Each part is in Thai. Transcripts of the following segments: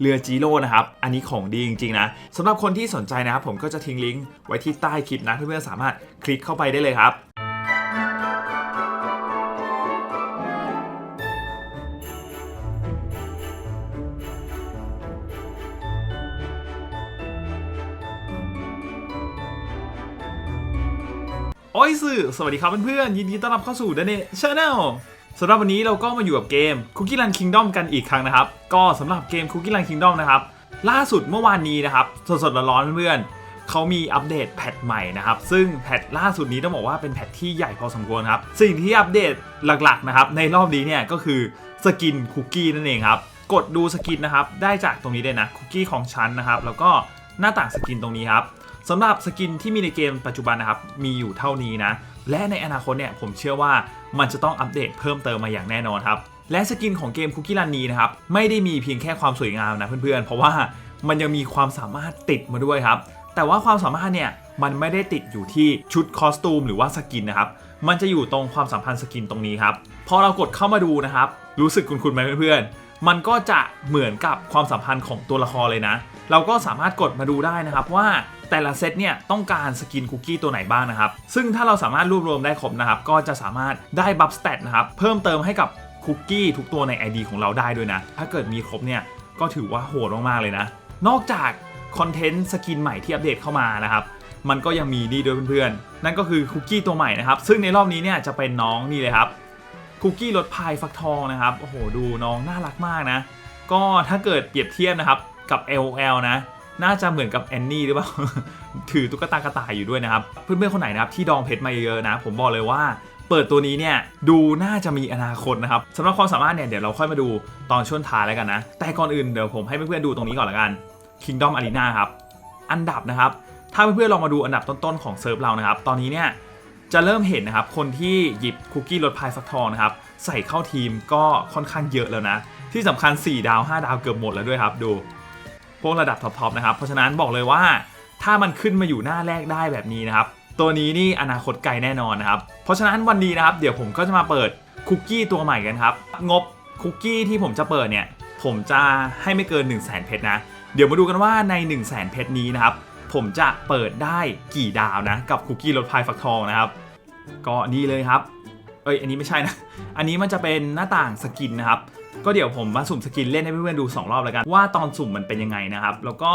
เรือจีโร่นะครับ อันนี้ของดีจริงๆนะสำหรับคนที่สนใจนะครับ ผมก็จะทิ้งลิงก์ไว้ที่ใต้คลิปนะเพื่อนๆสามารถคลิกเข้าไปได้เลยครับโอ้ยสื่อสวัสดีครับเพื่อนๆยินดีต้อนรับเข้าสู่ d a n เน Channel สำหรับวันนี้เราก็มาอยู่กับเกม Cookie Run Kingdom กันอีกครั้งนะครับ ก็สำหรับเกม Cookie Run Kingdom นะครับ ล่าสุดเมื่อวานนี้นะครับ สดๆร้อนๆเพื่อนๆเขามีอัปเดตแพทใหม่นะครับ ซึ่งแพทล่าสุดนี้ต้องบอกว่าเป็นแพทที่ใหญ่พอสมควรครับ สิ่งที่อัปเดตหลักๆนะครับในรอบนี้เนี่ยก็คือสกินคุกกี้นั่นเองครับ กดดูสกินนะครับได้จากตรงนี้เลยนะคุกกี้ของฉันนะครับแล้วก็หน้าต่างสกินตรงนี้ครับสำหรับสกินที่มีในเกมปัจจุบันนะครับมีอยู่เท่านี้นะ และในอนาคตเนี่ยผมเชื่อว่ามันจะต้องอัปเดตเพิ่มเติมมาอย่างแน่นอนครับ และสกินของเกมคุกกี้รันนี้นะครับไม่ได้มีเพียงแค่ความสวยงามนะเพื่อนๆ เพราะว่ามันยังมีความสามารถติดมาด้วยครับ แต่ว่าความสามารถเนี่ยมันไม่ได้ติดอยู่ที่ชุดคอสตูมหรือว่าสกินนะครับ มันจะอยู่ตรงความสัมพันธ์สกินตรงนี้ครับ พอเรากดเข้ามาดูนะครับ รู้สึกคุ้นๆไหมเพื่อนๆ มันก็จะเหมือนกับความสัมพันธ์ของตัวละครเลยนะ เราก็สามารถกดมาดูได้นะครับว่าแต่ละเซตเนี่ยต้องการสกินคุกกี้ตัวไหนบ้างนะครับ ซึ่งถ้าเราสามารถรวบรวมได้ครบนะครับ ก็จะสามารถได้บัฟสเตตนะครับ เพิ่มเติมให้กับคุกกี้ทุกตัวใน ID ของเราได้ด้วยนะ ถ้าเกิดมีครบเนี่ยก็ถือว่าโหดมากๆเลยนะ นอกจากคอนเทนต์สกินใหม่ที่อัปเดตเข้ามานะครับ มันก็ยังมีนี่ด้วยเพื่อนๆ นั่นก็คือคุกกี้ตัวใหม่นะครับ ซึ่งในรอบนี้เนี่ยจะเป็นน้องนี่เลยครับ คุกกี้รสพายฟักทองนะครับ โอ้โห ดูน้องน่ารักมากนะ ก็ถ้าเกิดเปรียบเทียบนะครับ กับ LOL นะ น่าจะเหมือนกับแอนนี่หรือเปล่า ถือตุ๊กตากระต่ายอยู่ด้วยนะครับ เพื่อนๆคนไหนนะครับที่ดองเพชรมาเยอะนะ ผมบอกเลยว่าเปิดตัวนี้เนี่ยดูน่าจะมีอนาคตนะครับสำหรับความสามารถเนี่ยเดี๋ยวเราค่อยมาดูตอนช่วงท้ายแล้วกันนะ แต่ก่อนอื่นเดี๋ยวผมให้เพื่อนๆดูตรงนี้ก่อนละกัน Kingdom Arena ครับอันดับนะครับ ถ้าเพื่อนๆลองมาดูอันดับต้นๆของเซิร์ฟเรานะครับ ตอนนี้เนี่ยจะเริ่มเห็นนะครับคนที่หยิบคุกกี้รสพายฟักทองนะครับใส่เข้าทีมก็ค่อนข้างเยอะแล้วนะ ที่สำคัญ 4 ดาว 5 ดาวเกือบหมดแล้วด้วยครับดู วกระดับท็อปๆนะครับ เพราะฉะนั้นบอกเลยว่าถ้ามันขึ้นมาอยู่หน้าแรกได้แบบนี้นะครับ ตัวนี้นี่อนาคตไกลแน่นอนนะครับ เพราะฉะนั้นวันนี้นะครับ เดี๋ยวผมก็จะมาเปิดคุกกี้ตัวใหม่กันครับ งบคุกกี้ที่ผมจะเปิดเนี่ย ผมจะให้ไม่เกิน 1 0 0 0 0แเพชรนะ เดี๋ยวมาดูกันว่าใน 1 0 0 0 0แเพชรนี้นะครับ ผมจะเปิดได้กี่ดาวนะ กับคุกกี้รสพายฟักทองนะครับ ก็นี่เลยครับ เอ้ยอันนี้ไม่ใช่นะ อันนี้มันจะเป็นหน้าต่างสกินนะครับ ก็เดี๋ยวผมมาสุ่มสกินเล่นให้เพื่อนๆดู 2 รอบแล้วกัน ว่าตอนสุ่มมันเป็นยังไงนะครับ แล้วก็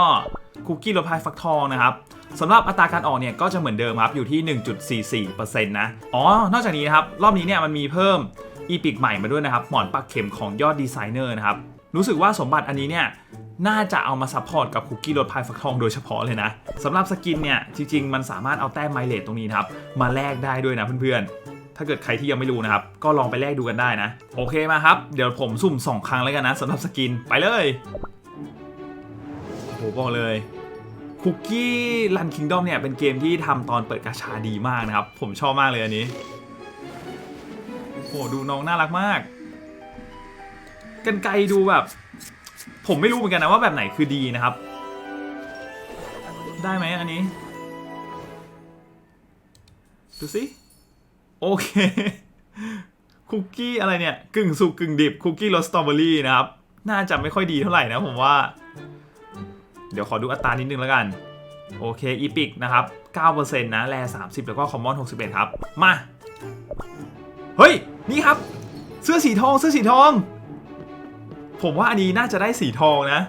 คุกกี้รสพายฟักทองนะครับสำหรับอัตราการออกเนี่ยก็จะเหมือนเดิมครับอยู่ที่ 1.44%นะอ๋อนอกจากนี้นะครับรอบนี้เนี่ยมันมีเพิ่มอีพิกใหม่มาด้วยนะครับหมอนปักเข็มของยอดดีไซเนอร์นะครับรู้สึกว่าสมบัติอันนี้เนี่ยน่าจะเอามาซัพพอร์ตกับคุกกี้รสพายฟักทองโดยเฉพาะเลยนะสำหรับสกินเนี่ยจริงๆ มันสามารถเอาแต้มไมเลทตรงนี้นะครับมาแลกได้ด้วยนะเพื่อนๆ ถ้าเกิดใครที่ยังไม่รู้นะครับ ก็ลองไปแลกดูกันได้นะ โอเคมาครับ เดี๋ยวผมสุ่ม 2 ครั้งแล้วกันนะสำหรับสกินไปเลยโอ้โหบอกเลยคุกกี้รันคิงดอมเนี่ยเป็นเกมที่ทำตอนเปิดกาชาดีมากนะครับ ผมชอบมากเลยอันนี้โอ้โหดูน้องน่ารักมาก กันไกลดูแบบ ผมไม่รู้เหมือนกันนะว่าแบบไหนคือดีนะครับ ได้ไหมอันนี้ ดูสิ โอเค คุกกี้อะไรเนี่ย กึ่งสุกกึ่งดิบ คุกกี้รสสตรอเบอรี่นะครับ น่าจะไม่ค่อยดีเท่าไหร่นะผมว่า เดี๋ยวขอดูอัตรานิดนึงแล้วกัน โอเค อีพิกนะครับ 9%นะ แร30 แล้วก็คอมมอน 61 ครับ มา เฮ้ย นี่ครับ เสื้อสีทอง เสื้อสีทอง ผมว่าอันนี้น่าจะได้สีทองนะ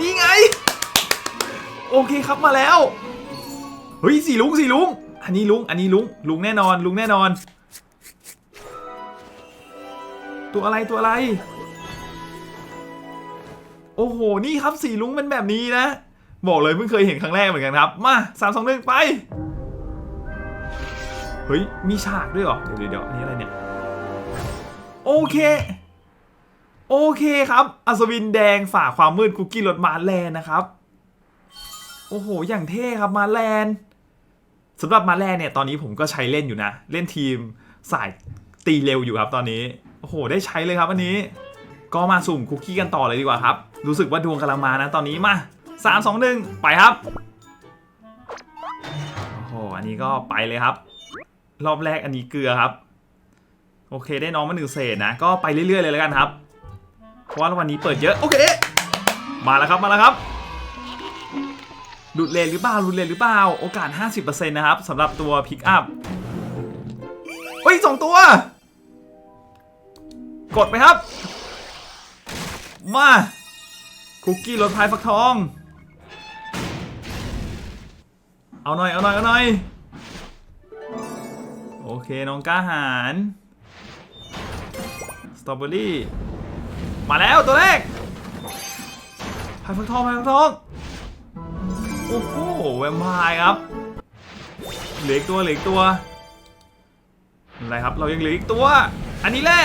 นี่ไง โอเคครับมาแล้ว เฮ้ย สีลุงสีลุง อันนี้ลุง อันนี้ลุง ลุงแน่นอน ลุงแน่นอน ตัวอะไรตัวอะไร โอ้โห นี่ครับสีลุงเป็นแบบนี้นะ บอกเลยเพิ่งเคยเห็นครั้งแรกเหมือนกันครับ มาสามสองหนึ่งไป เฮ้ย มีฉากด้วยเหรอ เดี๋ยวเดี๋ยวอันนี้อะไรเนี่ย โอเคโอเคครับ อัศวินแดงฝ่าความมืดคุกกี้รถมาแลนนะครับ โอ้โห อย่างเท่ครับมาแลนด์ สำหรับมาแรกเนี่ยตอนนี้ผมก็ใช้เล่นอยู่นะ เล่นทีมสายตีเร็วอยู่ครับตอนนี้ โอ้โห ได้ใช้เลยครับอันนี้ ก็มาสุ่มคุกกี้กันต่อเลยดีกว่าครับ รู้สึกว่าดวงกำลังมานะตอนนี้มา 3 2 1 ไปครับ โอ้โห อันนี้ก็ไปเลยครับ รอบแรกอันนี้เกลือครับ โอเคได้น้องมาหนึ่งเศษนะ ก็ไปเรื่อยๆเลยแล้วกันครับ เพราะว่าวันนี้เปิดเยอะ โอเค มาแล้วครับมาแล้วครับ หลุดเลนหรือเปล่าหลุดเลนหรือเปล่า โอกาส 50%นะครับสำหรับตัวพิกอัพเฮ้ยสองตัว กดไปครับ มาคุกกี้รสพายฟักทอง เอาหน่อย เอาหน่อย เอาหน่อย โอเค น้องกล้าหารสตรอเบอรี่ มาแล้วตัวแรกพายฟักทองพายฟักทอง อ้โห แวมไพร์ครับ เหลืออีกตัว เหลืออีกตัว อะไรครับ เรายังเหลืออีกตัว อันนี้แหละ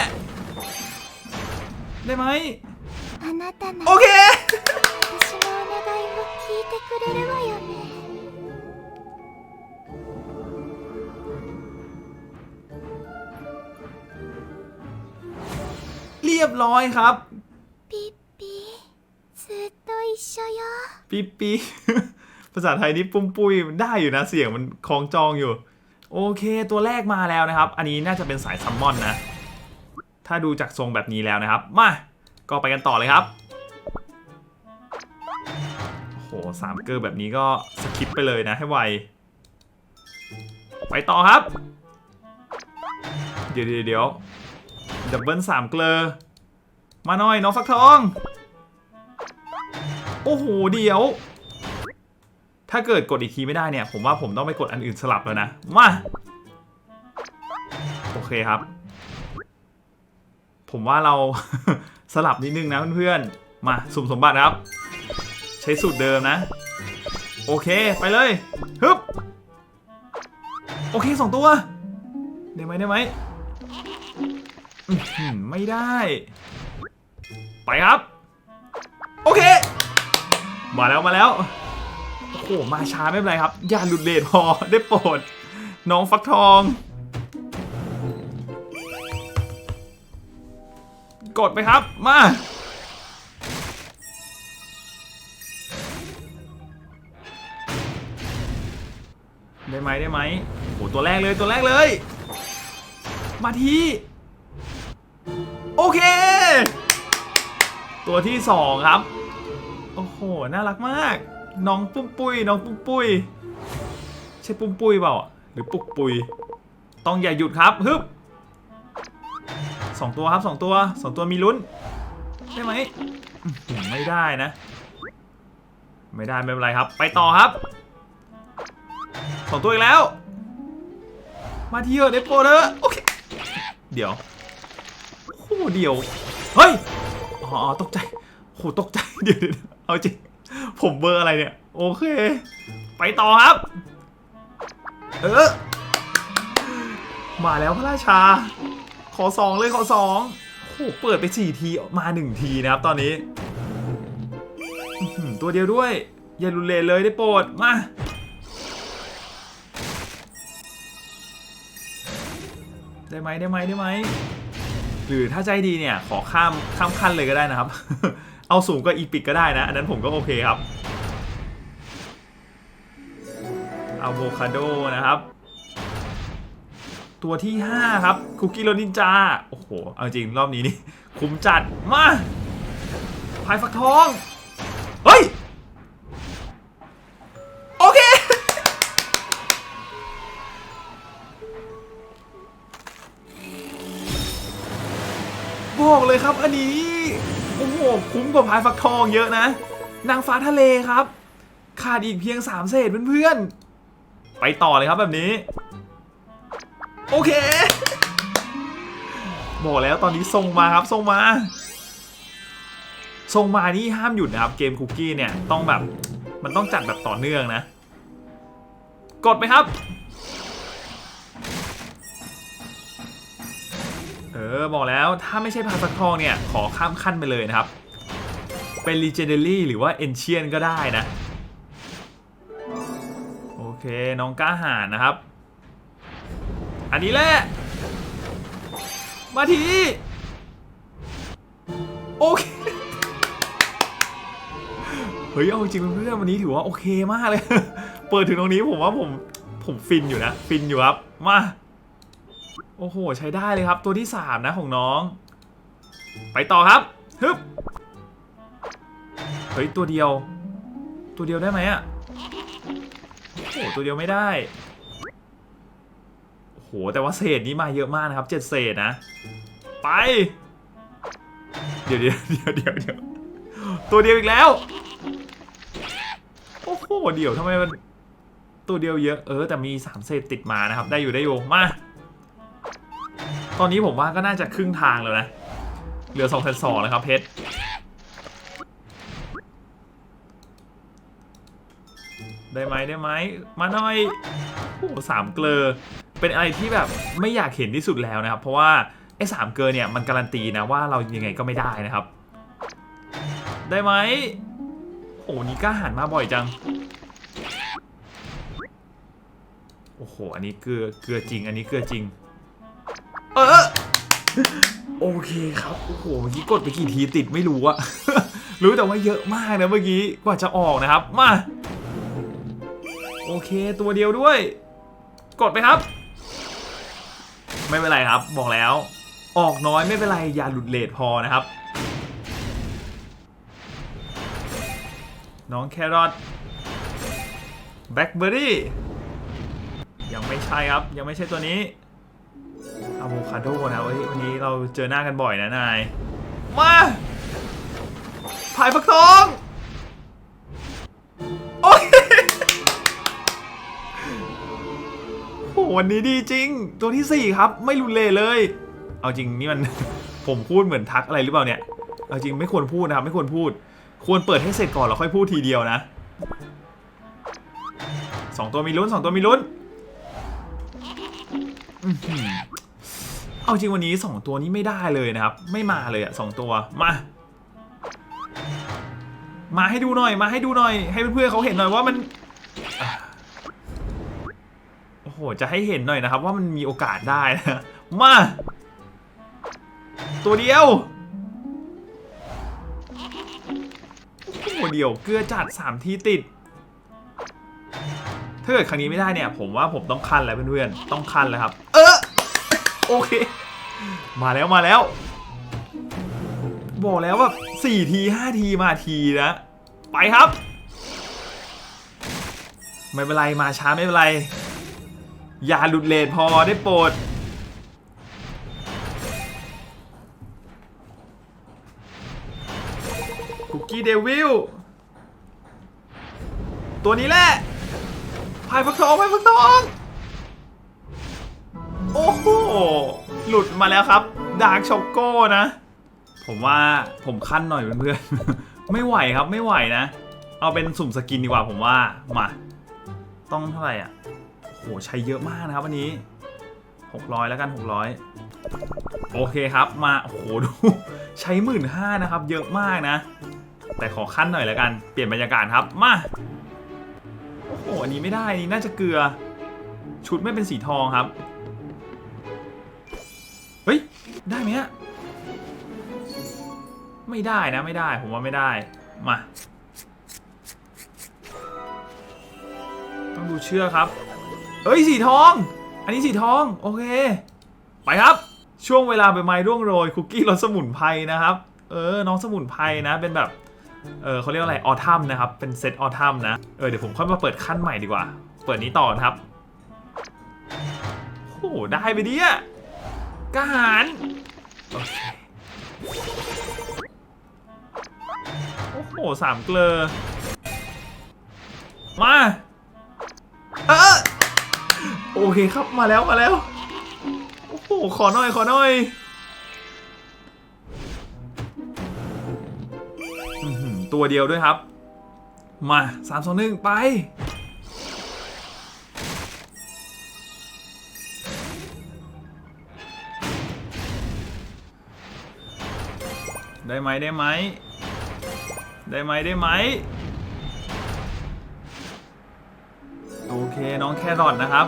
ได้ไหม あなたな โอ ら เค 私のお願いを聞いてくれるわよね เรียบร้อยครับ ピッピずっと一緒よ ปีปี ภาษาไทยนี่ปุ้มปุ้ยมันได้อยู่นะเสียงมันคล้องจองอยู่ โอเค ตัวแรกมาแล้วนะครับ อันนี้น่าจะเป็นสายซัมมอนนะ ถ้าดูจากทรงแบบนี้แล้วนะครับ มา ก็ไปกันต่อเลยครับโหสามเกอร์แบบนี้ก็สคิปไปเลยนะให้ไว ไปต่อครับ เดี๋ยวเดี๋ยวเดี๋ยวดับเบิลสามเกลอมาหน่อยน้องฟักทอง โอ้โห เดี๋ยว ถ้าเกิดกดอีกทีไม่ได้เนี่ย ผมว่าผมต้องไปกดอันอื่นสลับแล้วนะ มา โอเคครับ ผมว่าเรา สลับนิดนึงนะเพื่อนๆ มาสุ่มสมบัติครับ ใช้สูตรเดิมนะ โอเคไปเลยฮึบโอเคสองตัว ได้ไหมได้ไหมไม่ได้ ไปครับ โอเค มาแล้วมาแล้ว โอ้โหมาช้าไม่เป็นไรครับ อย่าหลุดเลทพอได้โปรด น้องฟักทอง กดไปครับ มา ได้ไหมได้ไหมโอ้ตัวแรกเลยตัวแรกเลย มาทีโอเค ตัวที่สองครับ โอ้โห น่ารักมาก น้องปุ้มปุ้ยน้องปุ้มปุ้ยใช่ปุ้มปุ้ยเปล่าหรือปุกปุย ต้องอย่าหยุดครับฮึบสองตัวครับสองตัวสองตัวมีลุ้นได้ไหมไม่ได้นะ ไม่ได้ไม่เป็นไรครับ ไปต่อครับสองตัวอีกแล้ว มาที่เถอะเดโปเดอโอเคเดี๋ยวโอ้โหเดี๋ยวเฮ้ยอ๋อตกใจโหตกใจเดี๋ยวเดี๋ยวเอาจริง ผมเบอร์อะไรเนี่ย โอเค ไปต่อครับ เออ มาแล้วพระราชา ขอสองเลยขอสองโอ้เปิดไปสี่ทีมาหนึ่งทีนะครับ ตอนนี้ ตัวเดียวด้วย อย่ารุนเลนเลยได้โปรด มาได้ไหมได้ไหมได้ไหมหรือถ้าใจดีเนี่ย ขอข้ามข้ามขั้นเลยก็ได้นะครับ เอาสูงก็อีพิกก็ได้นะ อันนั้นผมก็โอเคครับอะโวคาโดนะครับ ตัวที่ 5 ครับ คุกกี้โรนินจา โอ้โห เอาจริงรอบนี้นี่ คุ้มจัด มาพายฟักทอง เฮ้ย โอเค บอกเลยครับอันนี้ โอ้โหคุ้มกว่าพายฟักทองเยอะนะ นางฟ้าทะเลครับ ขาดอีกเพียงสามเศษเพื่อนๆ ไปต่อเลยครับแบบนี้ โอเค บอกแล้วตอนนี้ส่งมาครับส่งมาส่งมานี่ห้ามหยุดนะครับ เกมคุกกี้เนี่ยต้องแบบมันต้องจัดแบบต่อเนื่องนะ กดไปครับ ออบอกแล้วถ้าไม่ใช่พาฟักทองเนี่ย ขอข้ามขั้นไปเลยนะครับ เป็น Legendary หรือว่า Ancient ก็ได้นะ โอเค น้องกล้าหาญนะครับ อันนี้แหละ มาที โอเค เฮ้ย เอาจริงเพื่อนวันนี้ถือว่าโอเคมากเลย เปิดถึงตรงนี้ผมว่าผมผมฟินอยู่นะ ฟินอยู่ครับ มา โอ้โห ใช้ได้เลยครับตัวที่ 3 นะของน้อง ไปต่อครับฮึบเฮ้ย ตัวเดียว ตัวเดียวได้ไหมอะโอ้โหตัวเดียวไม่ได้โอ้โหแต่ว่าเศษนี้มาเยอะมากนะครับเจ็ดเศษนะ ไป เดี๋ยวเดี๋ยวเดี๋ยวเดี๋ยวเดี๋ยวตัวเดียวอีกแล้ว โอ้โหเดี๋ยวทำไมมันตัวเดียวเยอะเออแต่มีสามเศษติดมานะครับ ได้อยู่ได้อยู่มา ตอนนี้ผมว่าก็น่าจะครึ่งทางแล้วนะ เหลือสองแสนสองแล้วครับเพชร ได้ไหมได้ไหม มาหน่อย โอ้โหสามเกลอ เป็นอะไรที่แบบไม่อยากเห็นที่สุดแล้วนะครับ เพราะว่าไอ้สามเกลอเนี่ยมันการันตีนะว่าเรายังไงก็ไม่ได้นะครับ ได้ไหม โอ้นี่กล้าหันมาบ่อยจัง โอ้โห อันนี้เกลือ เกลือจริง อันนี้เกลือจริง ออ โอเคครับ โอ้โหเมื่อกี้กดไปกี่ทีติดไม่รู้อะ รู้แต่ว่าเยอะมากนะเมื่อกี้กว่าจะออกนะครับ มา โอเคตัวเดียวด้วย กดไปครับ ไม่เป็นไรครับ บอกแล้ว ออกน้อยไม่เป็นไร อย่าหลุดเลทพอนะครับ น้องแครอทแบล็คเบอร์รี่ยังไม่ใช่ครับ ยังไม่ใช่ตัวนี้ อะโวคาโดนะเว้ยวันนี้เราเจอหน้ากันบ่อยนะนาย มาพายฟักทองโอ้ยโอ้โหวันนี้ดีจริง ตัวที่ 4 ครับ ไม่รุนเลเลย เอาจริงนี่มัน ผมพูดเหมือนทักอะไรหรือเปล่าเนี่ย เอาจริงไม่ควรพูดนะครับ ไม่ควรพูด ควรเปิดให้เสร็จก่อนแล้วค่อยพูดทีเดียวนะสองตัวมีลุ้นสองตัวมีลุ้น อื้อหือเอาจริงวันนี้สองตัวนี้ไม่ได้เลยนะครับ ไม่มาเลยอะสองตัวมา มาให้ดูหน่อย มาให้ดูหน่อย ให้เพื่อนๆเขาเห็นหน่อยว่ามันโอ้โหจะให้เห็นหน่อยนะครับ ว่ามันมีโอกาสได้นะมา ตัวเดียวโอ้โหเดียวเกลือจัด3ทีติด ถ้าเกิดครั้งนี้ไม่ได้เนี่ย ผมว่าผมต้องคันแล้วเพื่อนๆต้องคันแล้วครับ เออโอเค มาแล้วมาแล้ว บอกแล้วว่าสี่ทีห้าทีมาทีนะไปครับ ไม่เป็นไรมาช้าไม่เป็นไร อย่าหลุดเลทพอได้โปรดคุกกี้เดวิลตัวนี้แหละ พายฟักทองพายฟักทอง โอ้โห หลุดมาแล้วครับ ดาร์กช็อกโก้นะ ผมว่าผมขั้นหน่อยเพื่อนๆ ไม่ไหวครับไม่ไหวนะ เอาเป็นสุ่มสกินดีกว่าผมว่า มา ต้องเท่าไหร่อะ โหใช้เยอะมากนะครับวันนี้ 600 แล้วกัน 600 โอเคครับมาโอ้โหดู ใช้หมื่นห้านะครับ เยอะมากนะ แต่ขอขั้นหน่อยแล้วกัน เปลี่ยนบรรยากาศครับ มา โอ้โหอันนี้ไม่ได้นี่น่าจะเกลือ ชุดไม่เป็นสีทองครับ เฮ้ย ได้ไหมอะไม่ได้นะไม่ได้ผมว่าไม่ได้ มา ต้องดูเชือกครับ เอ้ยสีทอง อันนี้สีทองโอเค ไปครับ ช่วงเวลาใบไม้ร่วงโรยคุกกี้รสสมุนไพรนะครับ เออน้องสมุนไพรนะเป็นแบบ เออเขาเรียกว่าอะไรออทัมนะครับ เป็นเซตออทัมนะ เออเดี๋ยวผมค่อยมาเปิดขั้นใหม่ดีกว่า เปิดนี้ต่อนะครับ โอ้โห ได้ไปดิอะกหารโอเคโอ้โหสามเกลอ มา เออโอเคครับมาแล้วมาแล้ว โอ้โห ขอหน่อย ขอหน่อย ตัวเดียวด้วยครับ มาสามสองหนึ่งไป ได้ไหมได้ไหมได้ไหมได้ไหมโอเคเคน้องแครอทนะครับ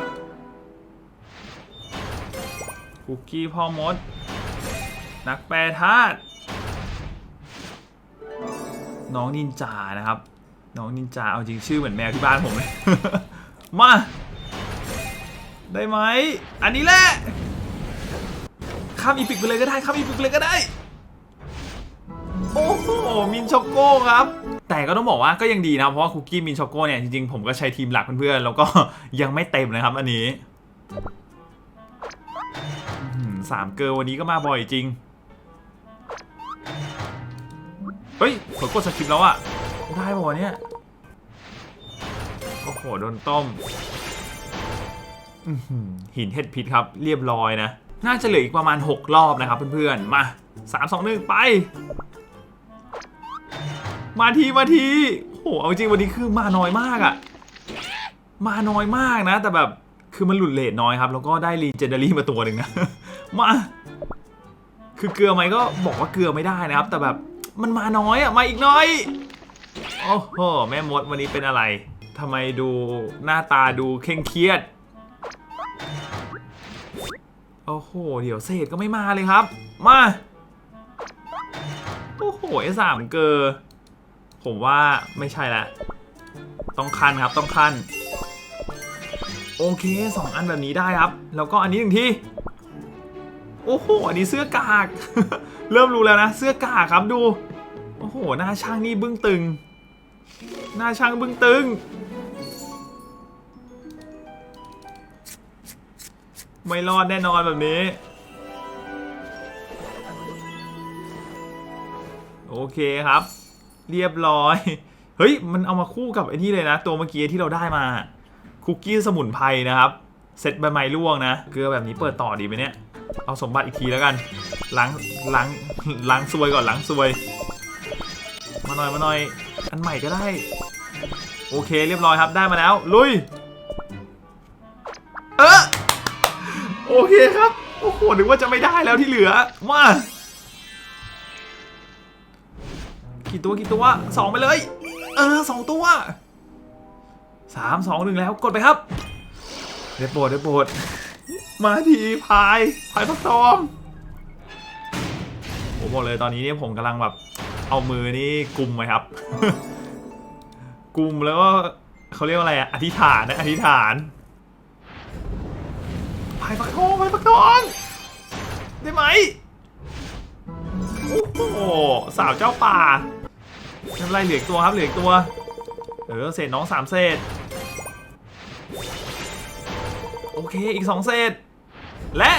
คุกกี้พ่อมด นักแปรธาตุ น้องนินจานะครับ น้องนินจาเอาจริงชื่อเหมือนแมวที่บ้านผมเลย มา ได้ไหม อันนี้แหละ ข้ามอีพิกไปเลยก็ได้ ข้ามอีพิกไปเลยก็ได้ โอ้โห มินช็อกโก้ครับ แต่ก็ต้องบอกว่าก็ยังดีนะ เพราะว่าคุกกี้มินช็อกโก้เนี่ย จริงๆ ผมก็ใช้ทีมหลักเพื่อนๆ แล้วก็ยังไม่เต็มนะครับ อันนี้สามเกิร์วันนี้ก็มาบ่อยจริง เฮ้ยผมกดสคริปแล้วอะได้ป่าวะเนี่ยโอ้โหโดนต้มอื้อหือหินเห็ดพิษครับ เรียบร้อยนะ น่าจะเหลืออีกประมาณ 6 รอบนะครับเพื่อนๆ มา 3 2 1 ไป มาทีมาทีโอ้โหเอาจริงวันนี้คือมาน้อยมากอะมาน้อยมากนะ แต่แบบคือมันหลุดเลทน้อยครับ แล้วก็ได้รีเจนเดอรี่มาตัวหนึ่งนะ มา คือเกลือไหมก็บอกว่าเกลือไม่ได้นะครับ แต่แบบ มันมาน้อยอะมาอีกน้อย โอ้โห แม่มดวันนี้เป็นอะไรทำไมดูหน้าตาดูเคร่งเครียด โอ้โห เดี๋ยวเศษก็ไม่มาเลยครับ มา โอ้โหไอ้สามเกอร์ผมว่าไม่ใช่ละ ต้องคันครับต้องคัน โอเคสองอันแบบนี้ได้ครับ แล้วก็อันนี้หนึ่งทีโอ้โห อันนี้เสื้อกาก เริ่มรู้แล้วนะ เสื้อกากครับดู โอ้โห หน้าช่างนี่บึ้งตึง หน้าช่างบึ้งตึง ไม่รอดแน่นอนแบบนี้ โอเคครับ เรียบร้อย เฮ้ย มันเอามาคู่กับไอ้นี่เลยนะ ตัวเมื่อกี้ที่เราได้มา คุกกี้สมุนไพรนะครับเซตใบไม้ร่วงนะ เกลือแบบนี้เปิดต่อดีไหมเนี่ย เอาสมบัติอีกทีแล้วกัน ล้าง ล้าง ล้างซวยก่อนล้างซวย มาหน่อยมาหน่อย อันใหม่ก็ได้ โอเคเรียบร้อยครับได้มาแล้ว ลุย เออโอเคครับ โอ้โหนึกว่าจะไม่ได้แล้วที่เหลือมากี่ตัวกี่ตัวสองไปเลย เออสองตัวสามสองหนึ่งแล้วกดไปครับเดยวโปรดเดยวโปรดมาทีพายพายพักตอมผมบอกเลยตอนนี้เนี่ยผมกำลังแบบ เอามือนี่กุมไว้ครับ กุมแล้วก็เขาเรียกว่าอะไรอะอธิษฐานนะอธิษฐานพายพักทองพายพักทองได้ไหมโอ้โหสาวเจ้าป่าไม่เป็นไรเหลืออีกตัวครับเหลืออีกตัวเออเศษน้องสามเศษโอเคอีกสองเศษและ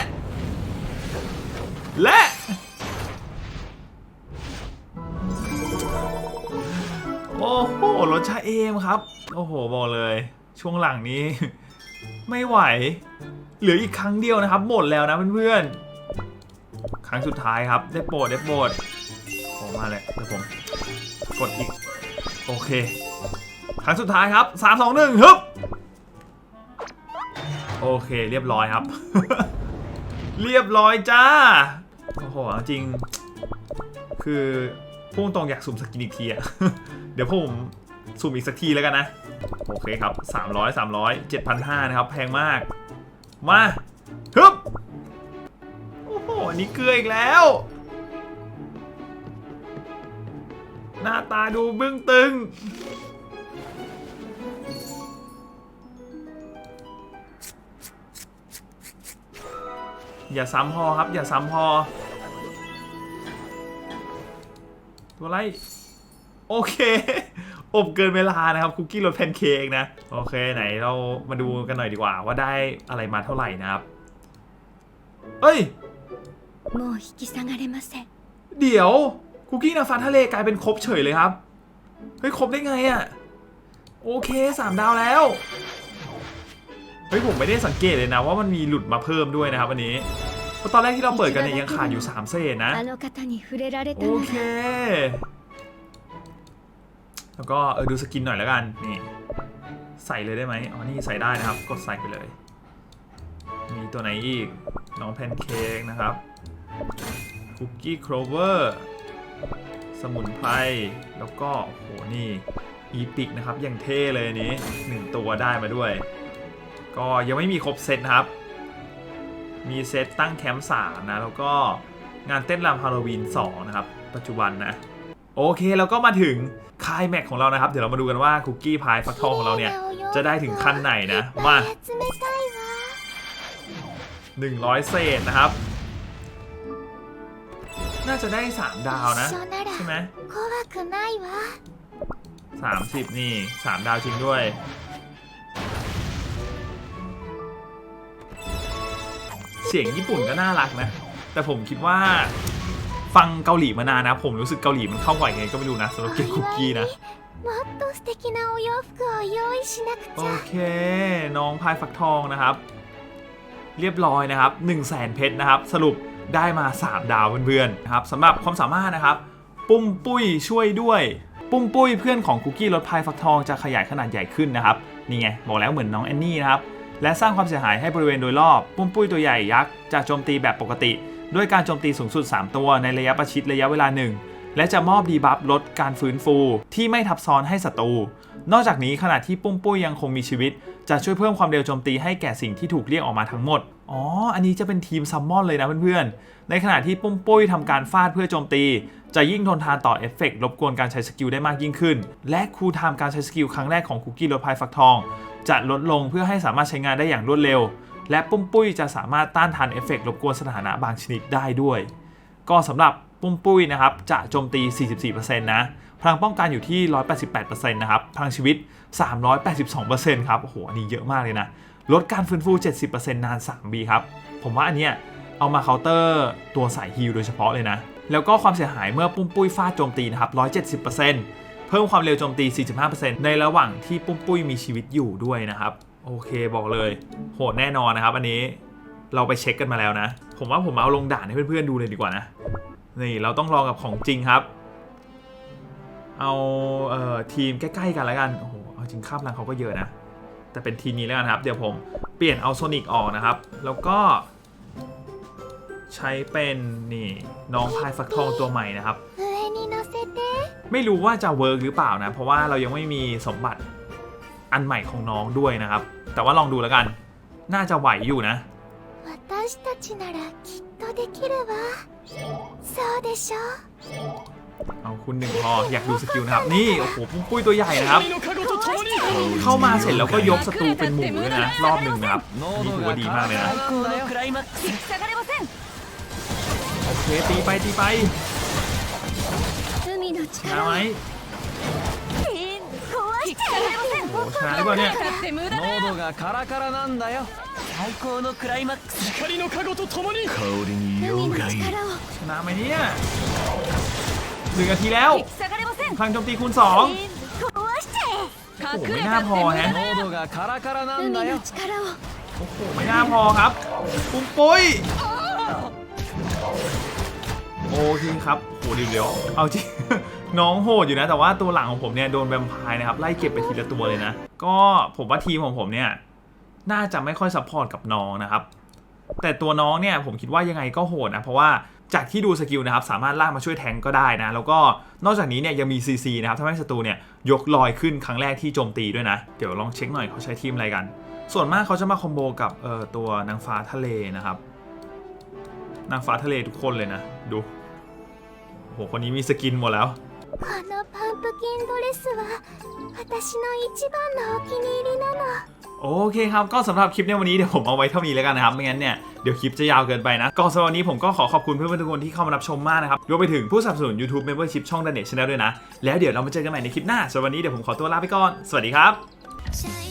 และ เอมครับ โอ้โห บอกเลย ช่วงหลังนี้ ไม่ไหว เหลืออีกครั้งเดียวนะครับ หมดแล้วนะเพื่อนๆ ครั้งสุดท้ายครับ ได้โปรดได้โปรดขอมาเลยเดี๋ยวผม กดอีก โอเค ครั้งสุดท้ายครับสามสองหนึ่งฮึบโอเค เรียบร้อยครับ เรียบร้อยจ้า โอ้โห จริง คือพุ่งตรงอยากสุ่มสกินอีกทีอะเดี๋ยวผม สุ่มอีกสักทีแล้วกันนะ โอเคครับ 300 300 7,500นะครับ แพงมาก มาฮึบโอ้โหอันนี้เกลืออีกแล้ว หน้าตาดูบึ้งตึง อย่าซ้ำพอครับ อย่าซ้ำพอ ตัวไร โอเค อบเกินเวลานะครับคุกกี้รสแพนเค้กนะโอเคไหนเรามาดูกันหน่อยดีกว่าว่าได้อะไรมาเท่าไหร่นะครับเฮ้ยเดี๋ยวคุกกี้นาฟ้าทะเลกลายเป็นครบเฉยเลยครับเฮ้ยครบได้ไงอะ่ะโอเคสามดาวแล้วเฮ้ยผมไม่ได้สังเกตเลยนะว่ามันมีหลุดมาเพิ่มด้วยนะครับวันนี้ตอนแรกที่เราเปิดกันเนี่ยยังขาดอยู่3เศษนะโอเค แล้วก็เออดูสกินหน่อยแล้วกันนี่ใส่เลยได้ไหมอ๋อนี่ใส่ได้นะครับ กดใส่ไปเลย มีตัวไหนอีก น้องแพนเค้กนะครับคุกกี้โครเวอร์สมุนไพรแล้วก็โหนี่อีพิกนะครับอย่างเท่เลยนี้หนึ่งตัวได้มาด้วย ก็ยังไม่มีครบเซตนะครับ มีเซตตั้งแคมป์สามนะ แล้วก็งานเต้นรำฮาโลวีน2นะครับ ปัจจุบันนะ โอเคแล้วก็มาถึงคายแม็กของเรานะครับ เดี๋ยวเรามาดูกันว่าคุกกี้พายฟักทองของเราเนี่ย จะได้ถึงขั้นไหนนะ มา 100 เศษนะครับ น่าจะได้ 3 ดาวนะ ใช่ไหมสามสิบนี่ 3 ดาวจริงด้วย เสียงญี่ปุ่นก็น่ารักนะ แต่ผมคิดว่า ฟังเกาหลีมานานนะ ผมรู้สึกเกาหลีมันเข้าไหวไงก็ไม่รู้นะสำหรับเกมคุกกี้นะโอเค น้องพายฟักทองนะครับ เรียบร้อยนะครับ1 0 0 0 0 0เพชรนะครับ สรุปได้มา 3 ดาวเพื่อนๆนะครับสำหรับความสามารถนะครับ ปุ้มปุ้ยช่วยด้วย ปุ้มปุ้ยเพื่อนของคุกกี้รถพายฟักทองจะขยายขนาดใหญ่ขึ้นนะครับนี่ไงบอกแล้วเหมือนน้องแอนนี่นะครับและสร้างความเสียหายให้บริเวณโดยรอบ ปุ้มปุ้ยตัวใหญ่ยักษ์จะโจมตีแบบปกติ ด้วยการโจมตีสูงสุด 3 ตัวในระยะประชิดระยะเวลาหนึ่งและจะมอบดีบัฟลดการฟื้นฟูที่ไม่ทับซ้อนให้ศัตรู นอกจากนี้ขณะที่ปุ้มปุ้ยยังคงมีชีวิต จะช่วยเพิ่มความเร็วโจมตีให้แก่สิ่งที่ถูกเรียกออกมาทั้งหมด อ๋อ อันนี้จะเป็นทีมซัมมอนเลยนะเพื่อนๆ ในขณะที่ปุ้มปุ้ยทำการฟาดเพื่อโจมตี จะยิ่งทนทานต่อเอฟเฟกต์รบกวนการใช้สกิลได้มากยิ่งขึ้น และคูลไทม์การใช้สกิลครั้งแรกของคุกกี้รถพายฟักทอง จะลดลงเพื่อให้สามารถใช้งานได้อย่างรวดเร็ว และปุ้มปุ้ยจะสามารถต้านทานเอฟเฟกต์รบกวนสถานะบางชนิดได้ด้วย ก็สำหรับปุ้มปุ้ยนะครับจะโจมตี 44%นะพลังป้องกันอยู่ที่ 188%นะครับพลังชีวิต 382%ครับโอ้โหอันนี้เยอะมากเลยนะ ลดการฟื้นฟู 70%นาน3ปีครับ ผมว่าอันเนี้ยเอามาเคาน์เตอร์ตัวสายฮิลโดยเฉพาะเลยนะ แล้วก็ความเสียหายเมื่อปุ้มปุ้ยฟาดโจมตีนะครับ 170%เพิ่มความเร็วโจมตี 45%ในระหว่างที่ปุ้มปุ้ยมีชีวิตอยู่ด้วยนะครับ โอเคบอกเลย โหดแน่นอนนะครับ อันนี้เราไปเช็คกันมาแล้วนะ ผมว่าผมเอาลงด่านให้เพื่อนๆดูเลยดีกว่านะ นี่เราต้องลองกับของจริงครับ เอาเอ่อทีมใกล้ๆกันแล้วกัน โอ้โห เอาจริงข้ามลังเขาก็เยอะนะ แต่เป็นทีมนี้แล้วกันครับ เดี๋ยวผมเปลี่ยนเอาโซนิกออกนะครับ แล้วก็ ใช้เป็นนี่น้องพายฟักทองตัวใหม่นะครับ ไม่รู้ว่าจะเวิร์กหรือเปล่านะ เพราะว่าเรายังไม่มีสมบัติ อันใหม่ของน้องด้วยนะครับ แต่ว่าลองดูแล้วกัน น่าจะไหวอยู่นะ 私たちならきっとできるわそうでしょ เอาคุณหนึ่งพออยากดูสกิลนะครับ นี่ โอ้โหปุ้มปุ้ยตัวใหญ่นะครับ เข้ามาเสร็จแล้วก็ยกศัตรูเป็นหมู่ด้วยนะ รอบหนึ่งนะครับ นี่ถือว่าดีมากเลยนะ 最高のクライマックス下がれません โอเค ตีไปตีไป 海の ชนะ 力 ไหม โอ้ชนะหรือเปล่าเนี่ย だって無駄だ喉がカラカラなんだよ最高のクライマックス光の加護と共に海の力を ชนะไหมเนี่ยหนึ่งนาทีแล้ว 下がれません พลังโจมตีคูณ2 壊しちゃえโอ้โห 隠 ไม่ れ น่า たって พอ 無 แฮะ 駄だ喉がカラカラなんだ海よの力を โอ้โหไม่น่าพอครับปุ้มปุ้ยโอเคครับโหเดี๋ยวเดี๋ยวเอาจริง น้องโหดอยู่นะ แต่ว่าตัวหลังของผมเนี่ยโดนแวมไพร์นะครับไล่เก็บไปทีละตัวเลยนะ ก็ผมว่าทีมของผมเนี่ยน่าจะไม่ค่อยซัพพอร์ตกับน้องนะครับแต่ตัวน้องเนี่ยผมคิดว่ายังไงก็โหดนะเพราะว่าจากที่ดูสกิลนะครับสามารถลากมาช่วยแทงก็ได้นะ แล้วก็นอกจากนี้เนี่ยยังมี CC นะครับทำให้ศัตรูเนี่ยยกลอยขึ้นครั้งแรกที่โจมตีด้วยนะ เดี๋ยวลองเช็คหน่อยเขาใช้ทีมอะไรกัน ส่วนมากเขาจะมาคอมโบกับเอ่อตัวนางฟ้าทะเลนะครับ นางฟ้าทะเลทุกคนเลยนะ ดูโอ้โหคนนี้มีสกินหมดแล้ว このパンプキンドレスは私の一番のお気に入りなの โอเคครับ ก็สำหรับคลิปในวันนี้เดี๋ยวผมเอาไว้เท่านี้แล้วกันนะครับ ไม่งั้นเนี่ย เดี๋ยวคลิปจะยาวเกินไปนะ ก็สำหรับวันนี้ผมก็ขอขอบคุณเพื่อนๆทุกคนที่เข้ามารับชมมากนะครับ รวมไปถึงผู้สนับสนุน YouTube Membership ช่อง d a n e t Channel ด้วยนะ แล้วเดี๋ยวเรามาเจอกันใหม่ในคลิปหน้าสำหรับวันนี้เดี๋ยวผมขอตัวลาไปก่อน สวัสดีครับ シャイ